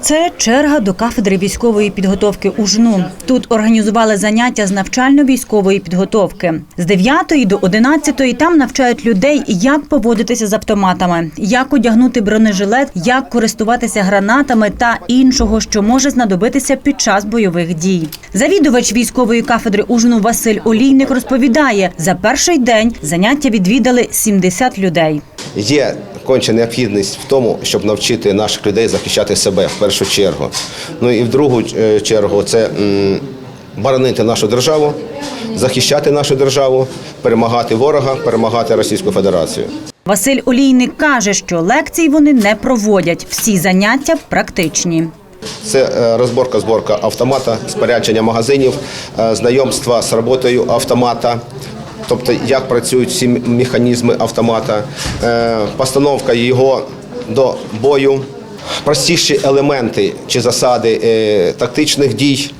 Це черга до кафедри військової підготовки у жну. Тут організували заняття з навчально-військової підготовки. З 9 до 11 там навчають людей, як поводитися з автоматами, як одягнути бронежилет, як користуватися гранатами та іншого, що може знадобитися під час бойових дій. Завідувач військової кафедри ужину Василь Олійник розповідає: за перший день заняття відвідали 70 людей. Є конче необхідність в тому, щоб навчити наших людей захищати себе в першу чергу. Ну і в другу е, чергу це боронити нашу державу, захищати нашу державу, перемагати ворога, перемагати Російську Федерацію. Василь Олійник каже, що лекцій вони не проводять. Всі заняття практичні. Це е, розборка, зборка автомата, спорядження магазинів, е, знайомства з роботою автомата, тобто як працюють всі механізми автомата, е, постановка його до бою, простіші елементи чи засади е, тактичних дій.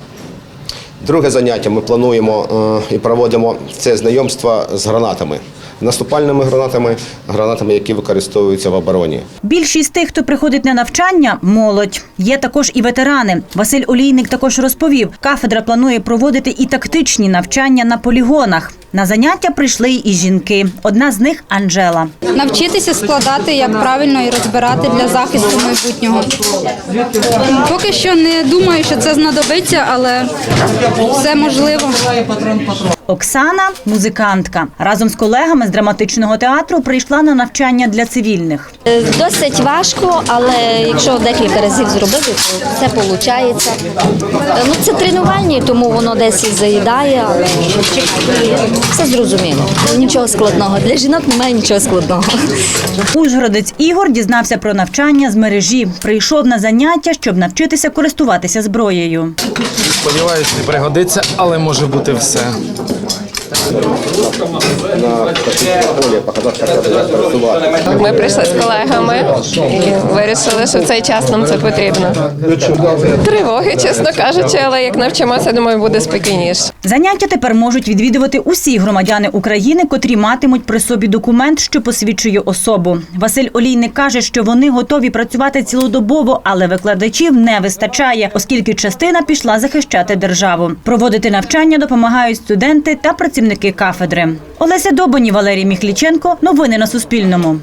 Друге заняття ми плануємо е, і проводимо це знайомство з гранатами, наступальними гранатами, гранатами, які використовуються в обороні. Більшість тих, хто приходить на навчання, молодь. Є також і ветерани. Василь Олійник також розповів, кафедра планує проводити і тактичні навчання на полігонах. На заняття прийшли і жінки. Одна з них Анжела. Навчитися складати, як правильно і розбирати для захисту майбутнього. Поки що не думаю, що це знадобиться, але все можливо. Оксана музикантка. Разом з колегами з драматичного театру прийшла на навчання для цивільних. Досить важко, але якщо декілька разів зробити, то все виходить. Ну, це тренувальні, тому воно десь і заїдає, але все зрозуміло. Нічого складного. Для жінок немає нічого складного. Ужгородець Ігор дізнався про навчання з мережі. Прийшов на заняття, щоб навчитися користуватися зброєю. Сподіваюсь, не пригодиться, але може бути все. На полі показати, як працювати. Ми прийшли з колегами і вирішили, що в цей час нам це потрібно. Тривоги, чесно кажучи, але як навчимося, думаю, буде спокійніше. Заняття тепер можуть відвідувати усі громадяни України, котрі матимуть при собі документ, що посвідчує особу. Василь Олійник каже, що вони готові працювати цілодобово, але викладачів не вистачає, оскільки частина пішла захищати державу. Проводити навчання допомагають студенти та працівники кафедри. Олеся Добані, Валерій Міхліченко. Новини на Суспільному.